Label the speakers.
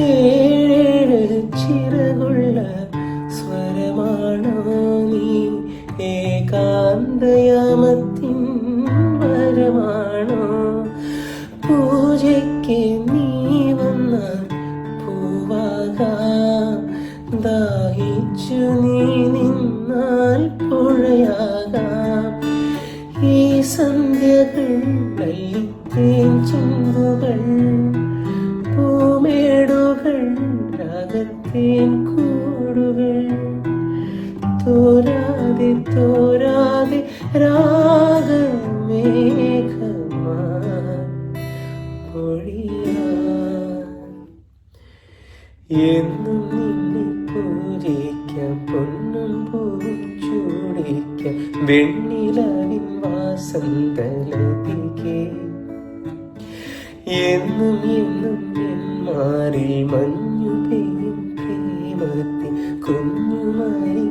Speaker 1: ഏഴ് ചിറകുള്ള സ്വരമാണോ നീ? ഏകാന്തയാമത്തിൻ വരമാണോ? പൂജയ്ക്ക് നീ വന്ന പൂവാകാം. ദാഹിച്ചു നീ നിന്നാൽ പുഴയാകാം. ഈ സന്ധ്യകൾ വല്ലിത്തേൻ ചുണ്ടുകൾ രാഗത്തേൻ കൂടുകൾ. തോരാതെ തോരാതെ പൊഴിയാ എന്നും നിന്നെ പൂജിക്കാം പൊന്നും പൂവും ചൂടിക്കാം വെണ്ണിലാവിൻ വാസന്തലതികെ എന്നും എന്നും എന്മാരിൽ മഞ്ഞ പ്രേമത്തിൽ